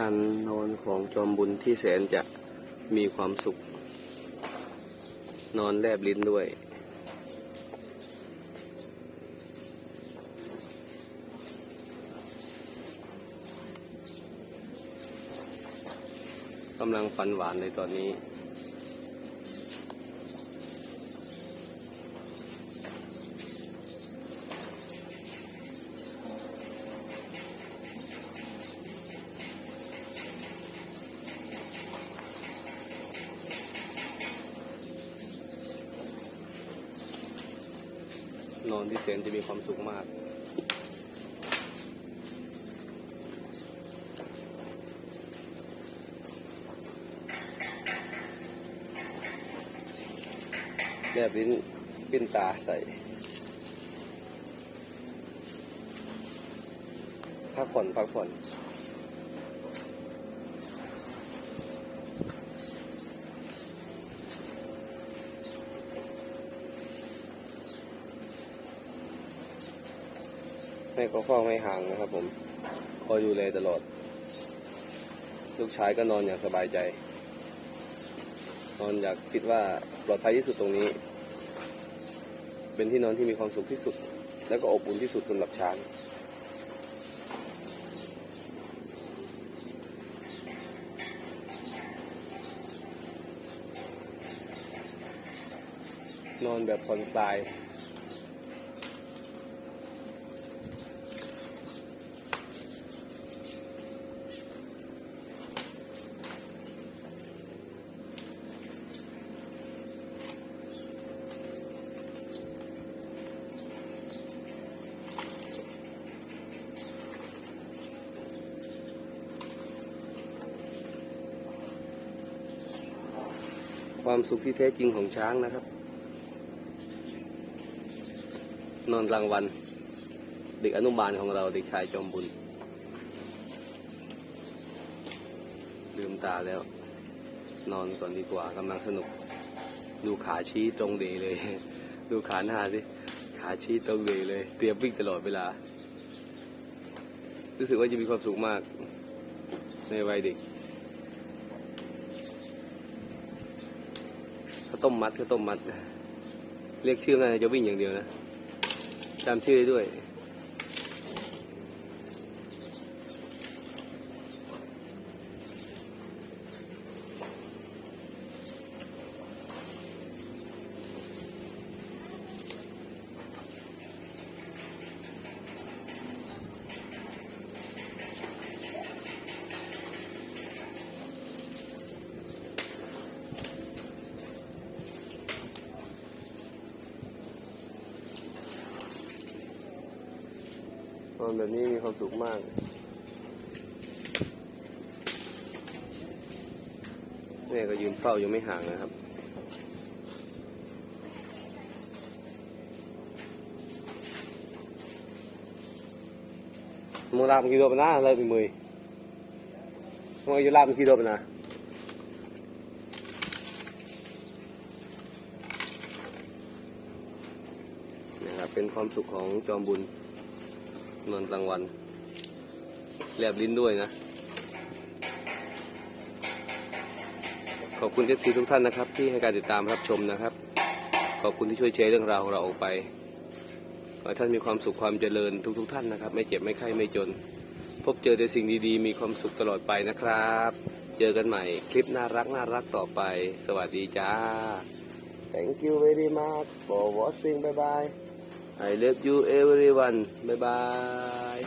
การนอนของจอมบุญที่แสนจะมีความสุข นอนแลบลิ้นด้วย กำลังฝันหวานในตอนนี้ นอนที่แสนจะมีความสุขมากแลบลิ้นปิ้นตาใส่พักผ่อนพักผ่อน ให้เขาเฝ้าไม่ห่างนะครับผมคอยดูแลตลอด ลูกชายก็นอนอย่างสบายใจ นอนอยากคิดว่าปลอดภัยที่สุดตรงนี้ เป็นที่นอนที่มีความสุขที่สุด แล้วก็อบอุ่นที่สุดสำหรับช้างนอนแบบผ่อนคลาย ความสุขที่แท้จริงของช้างนะครับ นอนกลางวัน เด็กอนุบาลของเราเด็กชายจอมบุญ ลืมตาแล้ว นอนก่อนดีกว่ากำลังสนุก ดูขาชี้ตรงเดเลย ดูขาหน้าสิ ขาชี้ตรงเดเลย เตรียมวิ่งตลอดเวลา รู้สึกว่าจะมีความสุขมากในวัยเด็ก ข้าว ต้มมัดก็ต้มมัด เรียกชื่อน่าจะวิ่งอย่างเดียวนะจำชื่อได้ด้วย นอนแบบนี้มีความสุขมาก แม่ก็ยืนเฝ้ายังไม่ห่างนะครับมึงลาบกี่โดปนะเลยเป็นมือมึงอายุลาบกี่โดปนะนะครับเป็นความสุขของจอมบุญ นอนกลางวันแลบลิ้นด้วยนะ ขอบคุณเอฟซีทุกท่านนะครับ ที่ให้การติดตามรับชมนะครับ ขอบคุณที่ช่วยแชร์เรื่องราวของเราออกไปขอให้ท่านมีความสุขความเจริญทุกๆทท่านนะครับ ไม่เจ็บไม่ไข้ไม่จน พบเจอแต่สิ่งดีๆ มีความสุขตลอดไปนะครับ เจอกันใหม่คลิปน่ารักน่ารักต่อไป สวัสดีจ้า Thank you very much for watching bye bye I love you everyone. Bye-bye.